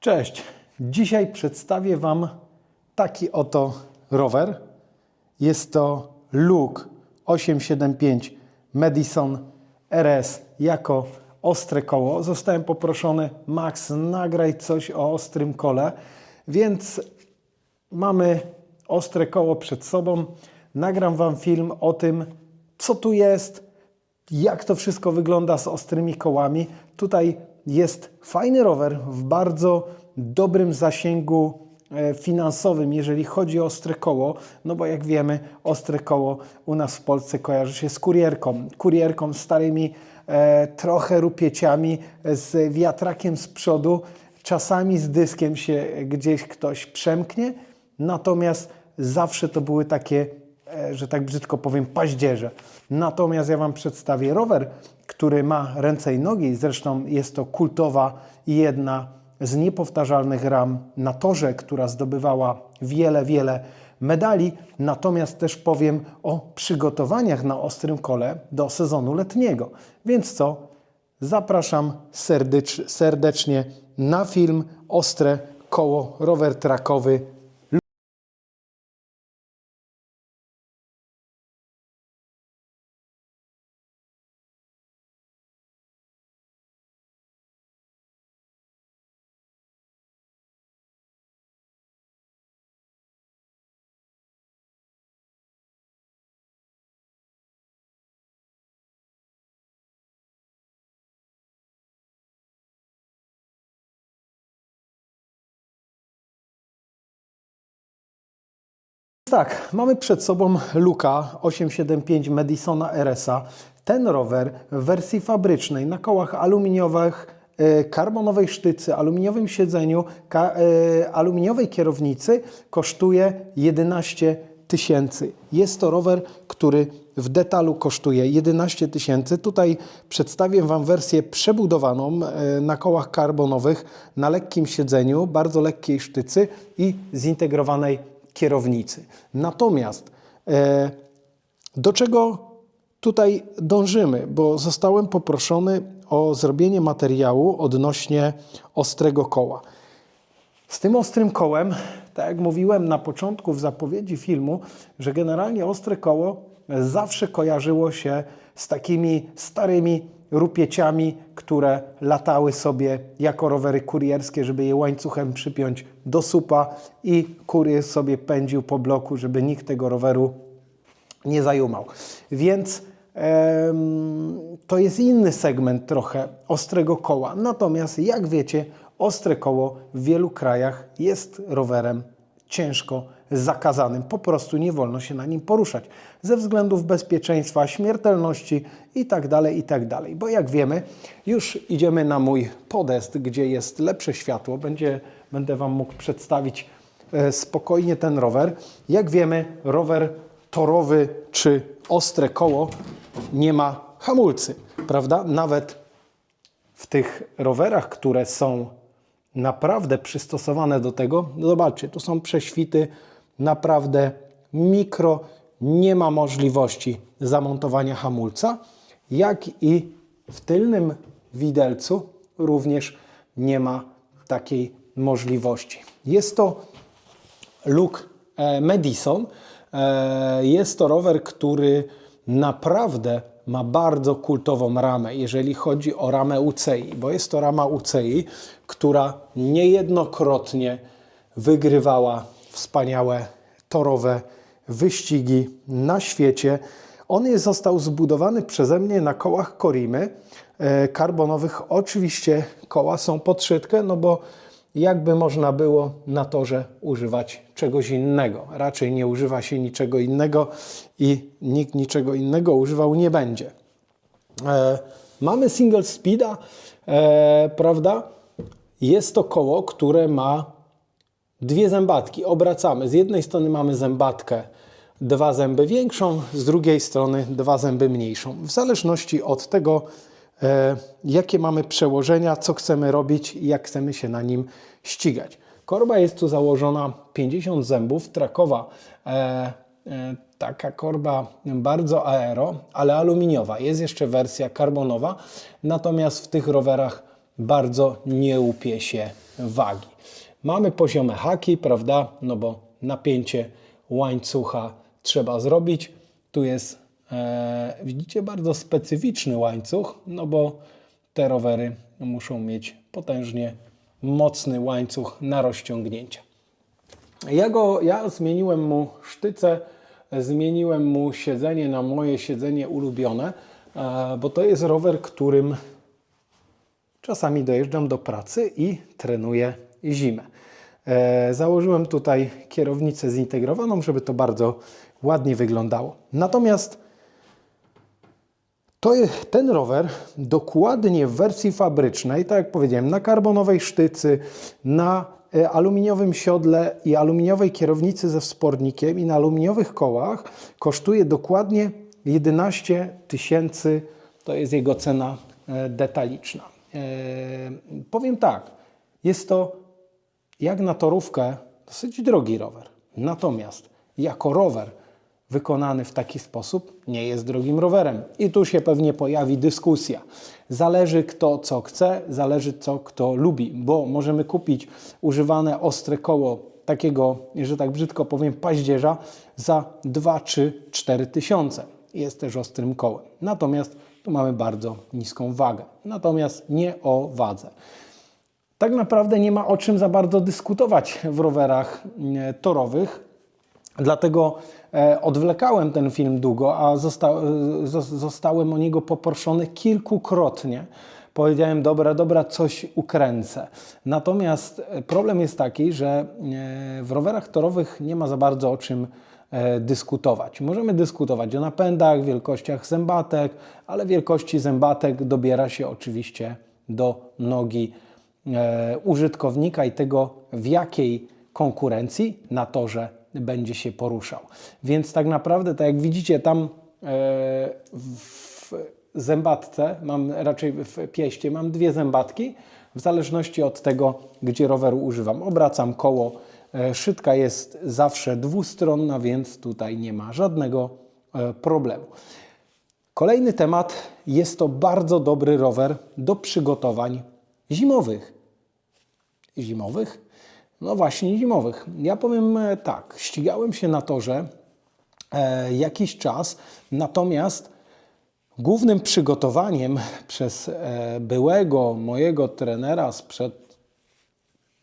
Cześć. Dzisiaj przedstawię Wam taki oto rower. Jest to Luke 875 Madison RS jako ostre koło. Zostałem poproszony, Max, nagraj coś o ostrym kole, więc mamy ostre koło przed sobą. Nagram Wam film o tym, co tu jest, jak to wszystko wygląda z ostrymi kołami. Tutaj jest fajny rower w bardzo dobrym zasięgu e, finansowym, jeżeli chodzi o ostre koło, no bo jak wiemy, ostre koło u nas w Polsce kojarzy się z kurierką. Kurierką starymi e, trochę rupieciami, z wiatrakiem z przodu, czasami z dyskiem się gdzieś ktoś przemknie, natomiast zawsze to były takie że tak brzydko powiem, paździerze. Natomiast ja Wam przedstawię rower, który ma ręce i nogi. Zresztą jest to kultowa i jedna z niepowtarzalnych ram na torze, która zdobywała wiele, wiele medali. Natomiast też powiem o przygotowaniach na ostrym kole do sezonu letniego. Więc co? Zapraszam serdecz, serdecznie na film Ostre Koło Rower Trakowy Tak, mamy przed sobą Luka 875 Madisona RS-a. Ten rower w wersji fabrycznej na kołach aluminiowych, e, karbonowej sztycy, aluminiowym siedzeniu, e, aluminiowej kierownicy kosztuje 11 tysięcy. Jest to rower, który w detalu kosztuje 11 tysięcy. Tutaj przedstawię Wam wersję przebudowaną e, na kołach karbonowych, na lekkim siedzeniu, bardzo lekkiej sztycy i zintegrowanej kierownicy. Natomiast e, do czego tutaj dążymy? Bo zostałem poproszony o zrobienie materiału odnośnie ostrego koła. Z tym ostrym kołem, tak jak mówiłem na początku w zapowiedzi filmu, że generalnie ostre koło zawsze kojarzyło się z takimi starymi rupieciami, które latały sobie jako rowery kurierskie, żeby je łańcuchem przypiąć do supa i kurier sobie pędził po bloku, żeby nikt tego roweru nie zajumał. Więc em, to jest inny segment trochę ostrego koła. Natomiast jak wiecie, ostre koło w wielu krajach jest rowerem ciężko zakazanym. Po prostu nie wolno się na nim poruszać ze względów bezpieczeństwa, śmiertelności itd., itd. Bo jak wiemy, już idziemy na mój podest, gdzie jest lepsze światło. Będzie, będę Wam mógł przedstawić e, spokojnie ten rower. Jak wiemy, rower torowy czy ostre koło nie ma hamulcy, prawda? Nawet w tych rowerach, które są naprawdę przystosowane do tego, no zobaczcie, tu są prześwity naprawdę mikro, nie ma możliwości zamontowania hamulca, jak i w tylnym widelcu również nie ma takiej możliwości. Jest to Luke e, Madison. E, Jest to rower, który naprawdę ma bardzo kultową ramę, jeżeli chodzi o ramę UCI, bo jest to rama UCI, która niejednokrotnie wygrywała wspaniałe torowe wyścigi na świecie. On jest, został zbudowany przeze mnie na kołach Korimy e, karbonowych. Oczywiście koła są pod szydkę, no bo jakby można było na torze używać czegoś innego. Raczej nie używa się niczego innego i nikt niczego innego używał nie będzie. E, mamy single speeda, e, prawda? Jest to koło, które ma dwie zębatki. Obracamy. Z jednej strony mamy zębatkę dwa zęby większą, z drugiej strony dwa zęby mniejszą. W zależności od tego, e, jakie mamy przełożenia, co chcemy robić i jak chcemy się na nim ścigać. Korba jest tu założona 50 zębów, trakowa. E, e, taka korba bardzo aero, ale aluminiowa. Jest jeszcze wersja karbonowa, natomiast w tych rowerach bardzo nie łupie się wagi. Mamy poziome haki, prawda? No bo napięcie łańcucha trzeba zrobić. Tu jest, e, widzicie, bardzo specyficzny łańcuch, no bo te rowery muszą mieć potężnie mocny łańcuch na rozciągnięcie. Ja, go, ja zmieniłem mu sztyce, zmieniłem mu siedzenie na moje siedzenie ulubione, e, bo to jest rower, którym czasami dojeżdżam do pracy i trenuję zimę. E, Założyłem tutaj kierownicę zintegrowaną, żeby to bardzo ładnie wyglądało. Natomiast to jest, ten rower dokładnie w wersji fabrycznej, tak jak powiedziałem, na karbonowej sztycy, na e, aluminiowym siodle i aluminiowej kierownicy ze wspornikiem i na aluminiowych kołach kosztuje dokładnie 11 tysięcy. To jest jego cena e, detaliczna. Powiem tak, jest to jak na torówkę dosyć drogi rower. Natomiast jako rower wykonany w taki sposób nie jest drogim rowerem. I tu się pewnie pojawi dyskusja. Zależy kto co chce, zależy co kto lubi, bo możemy kupić używane ostre koło takiego, że tak brzydko powiem, paździerza za 2, 3, 4 tysiące. Jest też ostrym kołem. Natomiast tu mamy bardzo niską wagę. Natomiast nie o wadze. Tak naprawdę nie ma o czym za bardzo dyskutować w rowerach e, torowych, dlatego e, odwlekałem ten film długo, a zosta, e, zos- zostałem o niego poproszony kilkukrotnie. Powiedziałem, dobra, dobra, coś ukręcę. Natomiast problem jest taki, że w rowerach torowych nie ma za bardzo o czym dyskutować. Możemy dyskutować o napędach, wielkościach zębatek, ale wielkości zębatek dobiera się oczywiście do nogi użytkownika i tego, w jakiej konkurencji na torze będzie się poruszał. Więc tak naprawdę, tak jak widzicie, tam e, w zębatce, mam raczej w pieście, mam dwie zębatki, w zależności od tego, gdzie roweru używam. Obracam koło, e, szytka jest zawsze dwustronna, więc tutaj nie ma żadnego e, problemu. Kolejny temat jest to bardzo dobry rower do przygotowań zimowych. Zimowych? No właśnie, zimowych. Ja powiem e, tak, ścigałem się na torze e, jakiś czas, natomiast głównym przygotowaniem przez e, byłego mojego trenera sprzed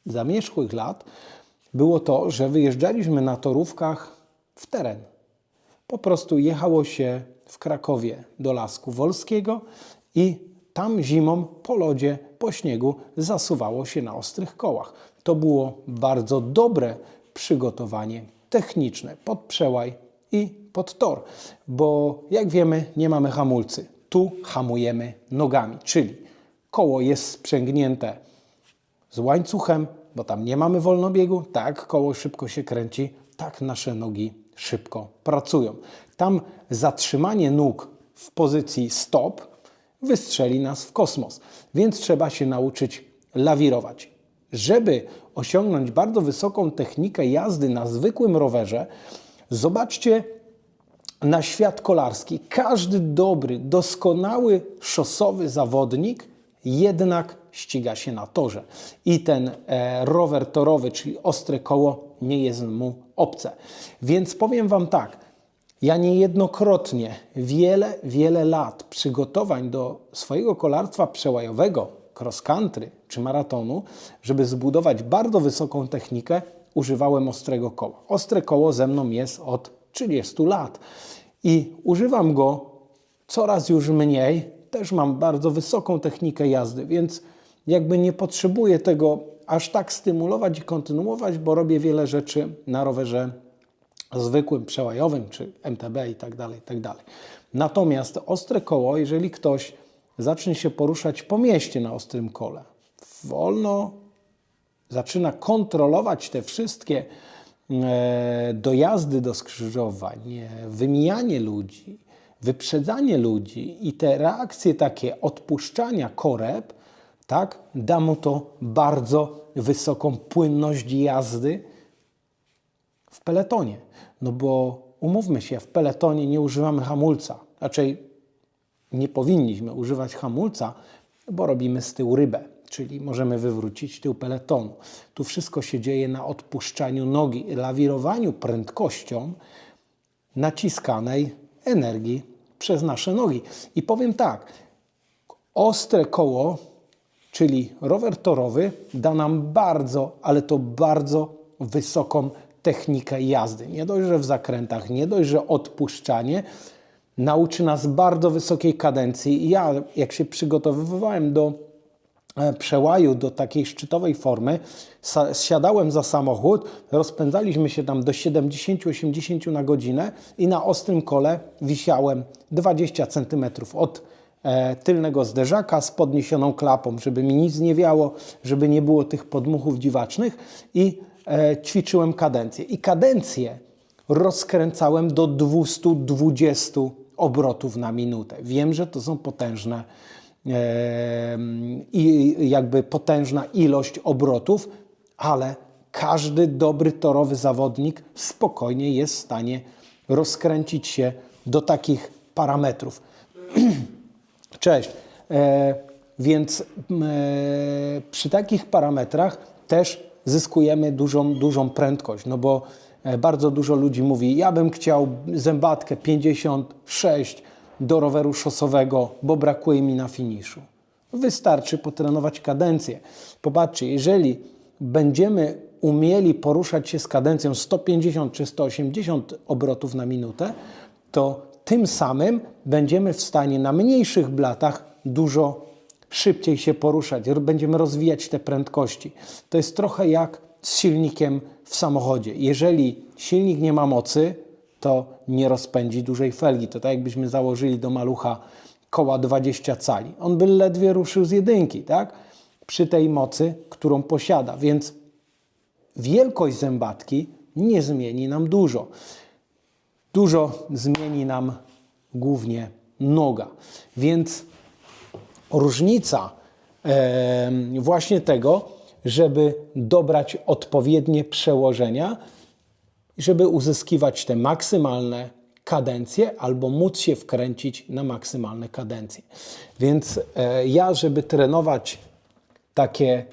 zamierzchłych lat było to, że wyjeżdżaliśmy na torówkach w teren. Po prostu jechało się w Krakowie do Lasku Wolskiego i tam zimą po lodzie, po śniegu zasuwało się na ostrych kołach. To było bardzo dobre przygotowanie techniczne pod przełaj i pod tor, bo jak wiemy nie mamy hamulcy. Tu hamujemy nogami, czyli koło jest sprzęgnięte z łańcuchem, bo tam nie mamy wolnobiegu, tak koło szybko się kręci, tak nasze nogi szybko pracują. Tam zatrzymanie nóg w pozycji stop wystrzeli nas w kosmos, więc trzeba się nauczyć lawirować. Żeby osiągnąć bardzo wysoką technikę jazdy na zwykłym rowerze, zobaczcie na świat kolarski. Każdy dobry, doskonały szosowy zawodnik jednak ściga się na torze. I ten e, rower torowy, czyli ostre koło, nie jest mu obce. Więc powiem Wam tak. Ja niejednokrotnie, wiele, wiele lat przygotowań do swojego kolarstwa przełajowego, cross country czy maratonu, żeby zbudować bardzo wysoką technikę, używałem ostrego koła. Ostre koło ze mną jest od 30 lat i używam go coraz już mniej. Też mam bardzo wysoką technikę jazdy, więc jakby nie potrzebuję tego aż tak stymulować i kontynuować, bo robię wiele rzeczy na rowerze zwykłym, przełajowym, czy MTB i tak dalej, i tak dalej. Natomiast ostre koło, jeżeli ktoś zacznie się poruszać po mieście na ostrym kole, wolno zaczyna kontrolować te wszystkie e, dojazdy do skrzyżowań, wymijanie ludzi, wyprzedzanie ludzi i te reakcje takie odpuszczania koreb, tak, da mu to bardzo wysoką płynność jazdy, w peletonie. No bo umówmy się, w peletonie nie używamy hamulca. Raczej nie powinniśmy używać hamulca, bo robimy z tyłu rybę. czyli możemy wywrócić tył peletonu. Tu wszystko się dzieje na odpuszczaniu nogi, lawirowaniu prędkością naciskanej energii przez nasze nogi. I powiem tak, ostre koło, czyli rower torowy, da nam bardzo, ale to bardzo wysoką technikę jazdy. Nie dość, że w zakrętach, nie dość, że odpuszczanie, nauczy nas bardzo wysokiej kadencji. Ja, jak się przygotowywałem do e, przełaju, do takiej szczytowej formy, siadałem za samochód, rozpędzaliśmy się tam do 70-80 na godzinę i na ostrym kole wisiałem 20 cm od e, tylnego zderzaka z podniesioną klapą, żeby mi nic nie wiało, żeby nie było tych podmuchów dziwacznych i e, ćwiczyłem kadencję. I kadencję rozkręcałem do 220 obrotów na minutę. Wiem, że to są potężne i jakby potężna ilość obrotów, ale każdy dobry torowy zawodnik spokojnie jest w stanie rozkręcić się do takich parametrów. Cześć. E, więc e, przy takich parametrach też zyskujemy dużą, dużą prędkość, no bo e, bardzo dużo ludzi mówi, ja bym chciał zębatkę 56 do roweru szosowego, bo brakuje mi na finiszu. Wystarczy potrenować kadencję. Popatrzcie, jeżeli będziemy umieli poruszać się z kadencją 150 czy 180 obrotów na minutę, to tym samym będziemy w stanie na mniejszych blatach dużo szybciej się poruszać, będziemy rozwijać te prędkości. To jest trochę jak z silnikiem w samochodzie. Jeżeli silnik nie ma mocy, to nie rozpędzi dużej felgi. To tak jakbyśmy założyli do malucha koła 20 cali. On by ledwie ruszył z jedynki, tak? Przy tej mocy, którą posiada. Więc wielkość zębatki nie zmieni nam dużo. Dużo zmieni nam głównie noga. Więc różnica właśnie tego, żeby dobrać odpowiednie przełożenia, żeby uzyskiwać te maksymalne kadencje albo móc się wkręcić na maksymalne kadencje. Więc e, ja, żeby trenować takie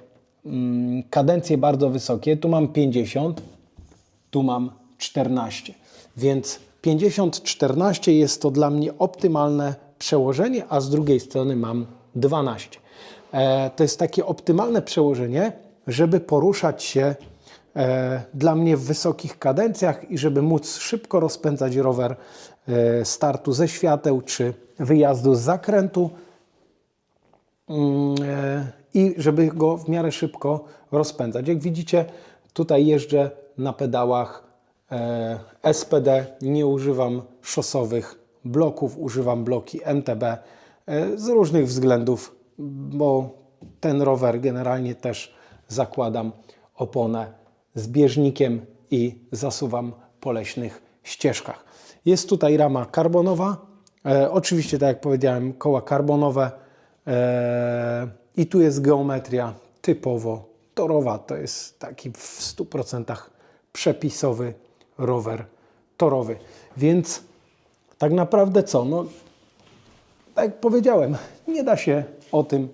mm, kadencje bardzo wysokie, tu mam 50, tu mam 14. Więc 50-14 jest to dla mnie optymalne przełożenie, a z drugiej strony mam 12. E, to jest takie optymalne przełożenie, żeby poruszać się e, dla mnie w wysokich kadencjach i żeby móc szybko rozpędzać rower e, startu ze świateł czy wyjazdu z zakrętu Mm, i żeby go w miarę szybko rozpędzać. Jak widzicie, tutaj jeżdżę na pedałach SPD, nie używam szosowych bloków, używam bloki MTB z różnych względów, bo ten rower generalnie też zakładam oponę z bieżnikiem i zasuwam po leśnych ścieżkach. Jest tutaj rama karbonowa, e, oczywiście tak jak powiedziałem, koła karbonowe, Eee, I tu jest geometria typowo torowa. To jest taki w 100% przepisowy rower torowy. Więc tak naprawdę co? No, tak jak powiedziałem, nie da się o tym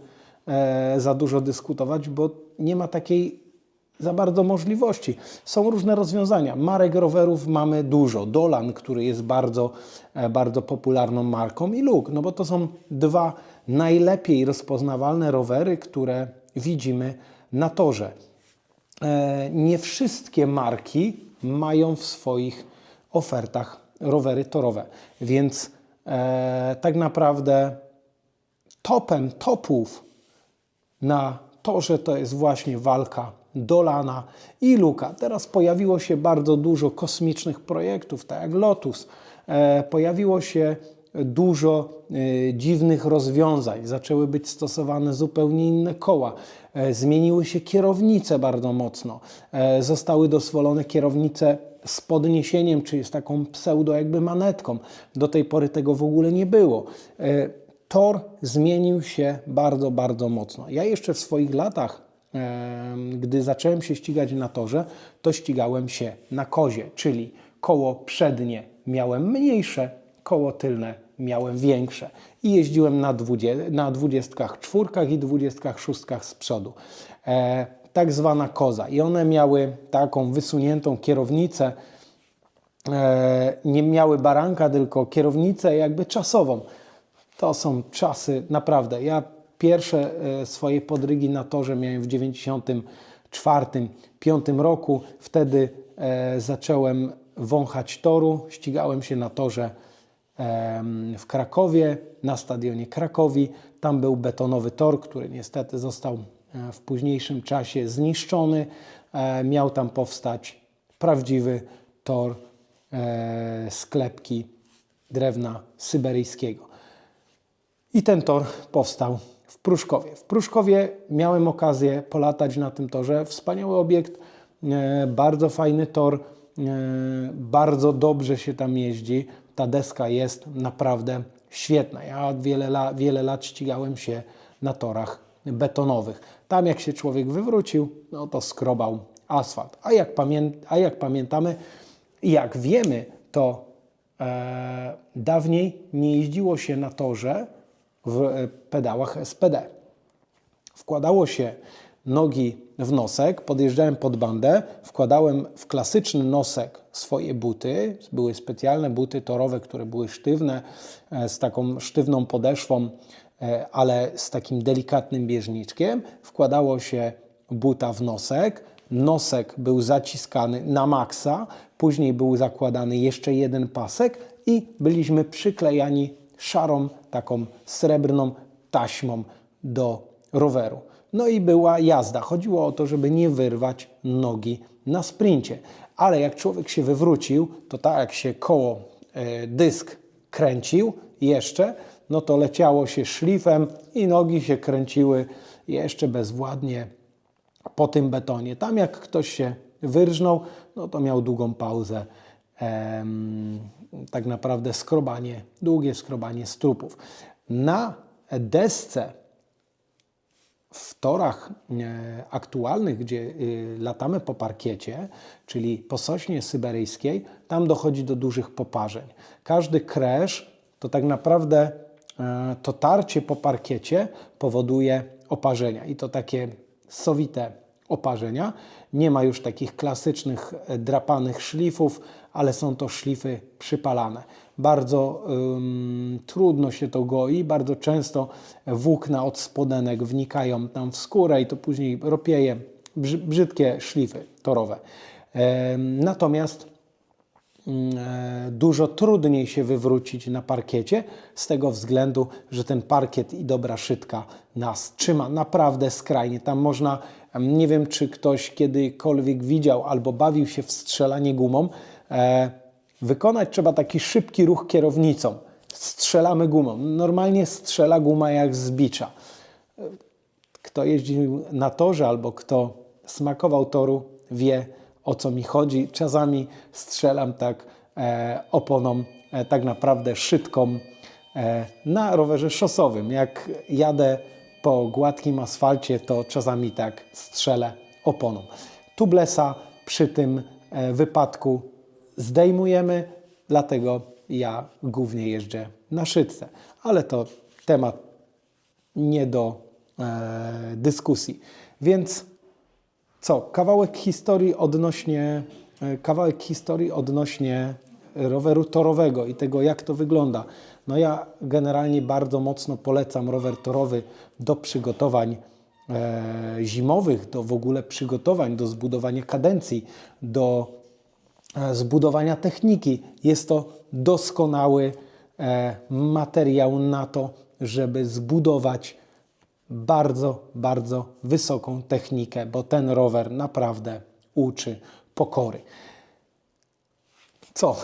e, za dużo dyskutować, bo nie ma takiej za bardzo możliwości. Są różne rozwiązania. Marek rowerów mamy dużo. Dolan, który jest bardzo, e, bardzo popularną marką i Luk, no bo to są dwa najlepiej rozpoznawalne rowery, które widzimy na torze. E, Nie wszystkie marki mają w swoich ofertach rowery torowe, więc tak naprawdę topem topów na torze to jest właśnie walka Dolana i Luka. Teraz pojawiło się bardzo dużo kosmicznych projektów, tak jak Lotus. E, pojawiło się dużo e, dziwnych rozwiązań. Zaczęły być stosowane zupełnie inne koła. E, zmieniły się kierownice bardzo mocno. E, zostały dozwolone kierownice z podniesieniem, czyli z taką pseudo jakby manetką. Do tej pory tego w ogóle nie było. E, tor zmienił się bardzo, bardzo mocno. Ja jeszcze w swoich latach, gdy zacząłem się ścigać na torze, to ścigałem się na kozie, czyli koło przednie miałem mniejsze, koło tylne miałem większe i jeździłem na, dwudzie, na dwudziestkach czwórkach i dwudziestkach szóstkach z przodu. E, tak zwana koza i one miały taką wysuniętą kierownicę, e, nie miały baranka, tylko kierownicę jakby czasową. To są czasy naprawdę. Ja pierwsze e, swoje podrygi na torze miałem w 94 5 roku. Wtedy e, zacząłem wąchać toru. Ścigałem się na torze w Krakowie, na stadionie Krakowi. Tam był betonowy tor, który niestety został w późniejszym czasie zniszczony. E, Miał tam powstać prawdziwy tor e, sklepki drewna syberyjskiego. I ten tor powstał w Pruszkowie. W Pruszkowie miałem okazję polatać na tym torze. Wspaniały obiekt, e, bardzo fajny tor, e, bardzo dobrze się tam jeździ. Ta deska jest naprawdę świetna. Ja wiele, wiele lat ścigałem się na torach betonowych. Tam jak się człowiek wywrócił, no to skrobał asfalt. A jak, pamię a jak pamiętamy, jak wiemy, to e, dawniej nie jeździło się na torze w e, pedałach SPD. Wkładało się nogi w nosek, podjeżdżałem pod bandę, wkładałem w klasyczny nosek swoje buty. Były specjalne buty torowe, które były sztywne, e, z taką sztywną podeszwą, ale z takim delikatnym bieżniczkiem. Wkładało się buta w nosek. Nosek był zaciskany na maksa, później był zakładany jeszcze jeden pasek i byliśmy przyklejani szarą, taką srebrną taśmą do roweru. No i była jazda. Chodziło o to, żeby nie wyrwać nogi na sprincie. Ale jak człowiek się wywrócił, to tak jak się koło, e, dysk kręcił jeszcze, no to leciało się szlifem i nogi się kręciły jeszcze bezwładnie po tym betonie. Tam jak ktoś się wyrżnął, no to miał długą pauzę. Tak naprawdę skrobanie, długie skrobanie strupów. Na desce w torach e, aktualnych, gdzie y, latamy po parkiecie, czyli po sośnie syberyjskiej, tam dochodzi do dużych poparzeń. Każdy crash to tak naprawdę e, to tarcie po parkiecie powoduje oparzenia i to takie sowite oparzenia. Nie ma już takich klasycznych e, drapanych szlifów, ale są to szlify przypalane. Bardzo ym, trudno się to goi, bardzo często włókna od spodenek wnikają tam w skórę i to później ropieje, brzy, brzydkie szlify torowe. Em, natomiast e, dużo trudniej się wywrócić na parkiecie z tego względu, że ten parkiet i dobra szytka nas trzyma naprawdę skrajnie. Tam można, nie wiem czy ktoś kiedykolwiek widział albo bawił się w strzelanie gumą, e, wykonać trzeba taki szybki ruch kierownicą. Strzelamy gumą. Normalnie strzela guma jak z bicza. Kto jeździł na torze albo kto smakował toru, wie o co mi chodzi. Czasami strzelam tak e, oponą, e, tak naprawdę szybką e, na rowerze szosowym. Jak jadę po gładkim asfalcie, to czasami tak strzelę oponą. Tublesa przy tym wypadku zdejmujemy, dlatego ja głównie jeżdżę na szytce. Ale to temat nie do e, dyskusji. Więc co? Kawałek historii odnośnie e, kawałek historii odnośnie roweru torowego i tego, jak to wygląda. No ja generalnie bardzo mocno polecam rower torowy do przygotowań e, zimowych, do w ogóle przygotowań, do zbudowania kadencji, do e, zbudowania techniki. Jest to doskonały e, materiał na to, żeby zbudować bardzo, bardzo wysoką technikę, bo ten rower naprawdę uczy pokory. Co?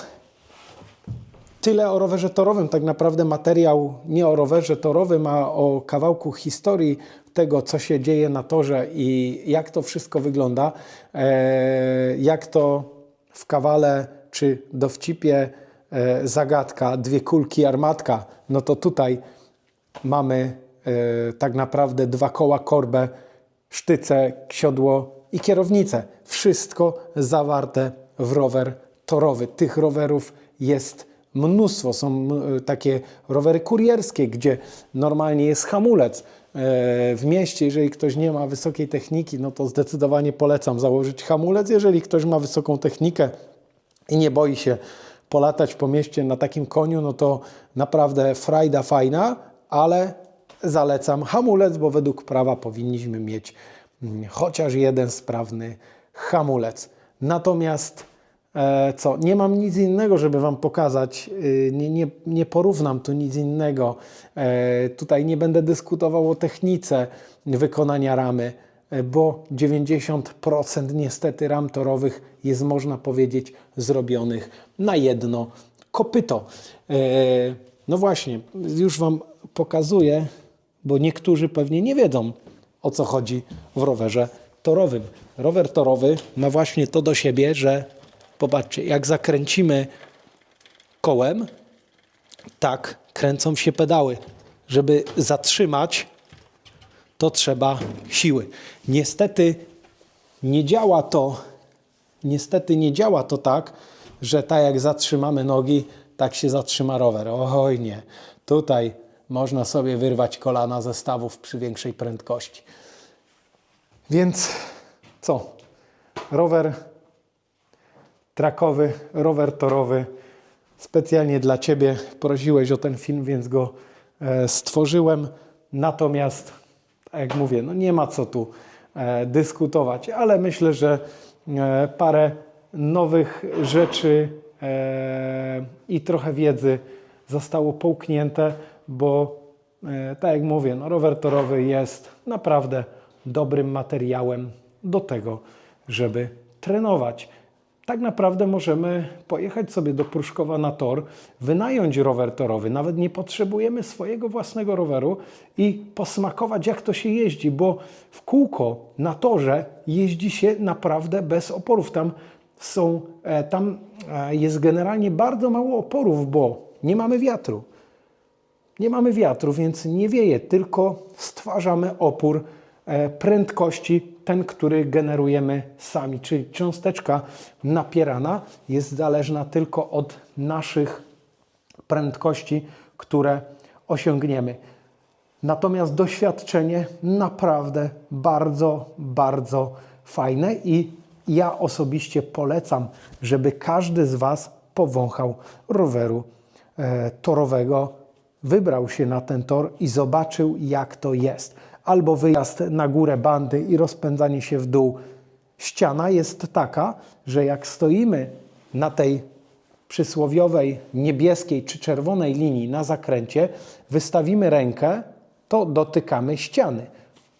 Tyle o rowerze torowym. Tak naprawdę materiał nie o rowerze torowym, a o kawałku historii tego, co się dzieje na torze i jak to wszystko wygląda. E, jak to w kawale czy dowcipie e, zagadka, dwie kulki armatka. No to tutaj mamy tak naprawdę dwa koła, korbę, sztyce, siodło i kierownicę. Wszystko zawarte w rower torowy. Tych rowerów jest mnóstwo. Są e, takie rowery kurierskie, gdzie normalnie jest hamulec. E, W mieście, jeżeli ktoś nie ma wysokiej techniki, no to zdecydowanie polecam założyć hamulec. Jeżeli ktoś ma wysoką technikę i nie boi się polatać po mieście na takim koniu, no to naprawdę frajda fajna, ale zalecam hamulec, bo według prawa powinniśmy mieć mm, chociaż jeden sprawny hamulec. Natomiast e, co, nie mam nic innego, żeby Wam pokazać, y, nie, nie, nie porównam tu nic innego. E, tutaj nie będę dyskutował o technice wykonania ramy, e, bo 90% niestety ram torowych jest, można powiedzieć, zrobionych na jedno kopyto. No właśnie, już Wam pokazuję, bo niektórzy pewnie nie wiedzą, o co chodzi w rowerze torowym. Rower torowy ma właśnie to do siebie, że popatrzcie, jak zakręcimy kołem, tak kręcą się pedały. Żeby zatrzymać, to trzeba siły. Niestety nie działa to, niestety nie działa to tak, że tak jak zatrzymamy nogi, tak się zatrzyma rower. Oj nie. Tutaj można sobie wyrwać kolana ze stawów przy większej prędkości. Więc co? Rower trakowy, rower torowy. Specjalnie dla Ciebie prosiłeś o ten film, więc go e, stworzyłem. Natomiast, tak jak mówię, no nie ma co tu e, dyskutować, ale myślę, że e, parę nowych rzeczy i trochę wiedzy zostało połknięte, bo e, tak jak mówię, no rower torowy jest naprawdę dobrym materiałem do tego, żeby trenować. Tak naprawdę możemy pojechać sobie do Pruszkowa na tor, wynająć rower torowy, nawet nie potrzebujemy swojego własnego roweru i posmakować jak to się jeździ, bo w kółko na torze jeździ się naprawdę bez oporów. Tam są, e, tam e, jest generalnie bardzo mało oporów, bo nie mamy wiatru. Nie mamy wiatru, więc nie wieje, tylko stwarzamy opór e, prędkości, ten, który generujemy sami. Czyli cząsteczka napierana jest zależna tylko od naszych prędkości, które osiągniemy. Natomiast doświadczenie naprawdę bardzo, bardzo fajne i ja osobiście polecam, żeby każdy z Was powąchał roweru e, torowego, wybrał się na ten tor i zobaczył, jak to jest. Albo wyjazd na górę bandy i rozpędzanie się w dół. Ściana jest taka, że jak stoimy na tej przysłowiowej niebieskiej czy czerwonej linii na zakręcie, wystawimy rękę, to dotykamy ściany.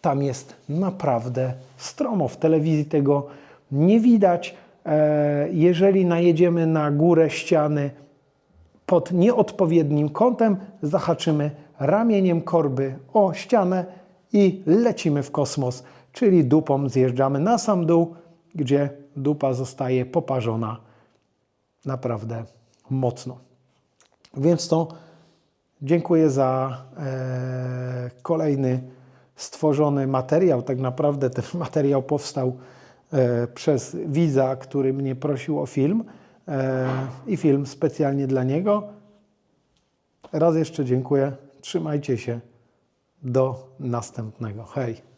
Tam jest naprawdę stromo. W telewizji tego nie widać. E, Jeżeli najedziemy na górę ściany pod nieodpowiednim kątem, zahaczymy ramieniem korby o ścianę i lecimy w kosmos, czyli dupą zjeżdżamy na sam dół, gdzie dupa zostaje poparzona naprawdę mocno. Więc to dziękuję za e, kolejny stworzony materiał. Tak naprawdę ten materiał powstał e, przez widza, który mnie prosił o film i film specjalnie dla niego. Raz jeszcze dziękuję. Trzymajcie się. Do następnego. Hej.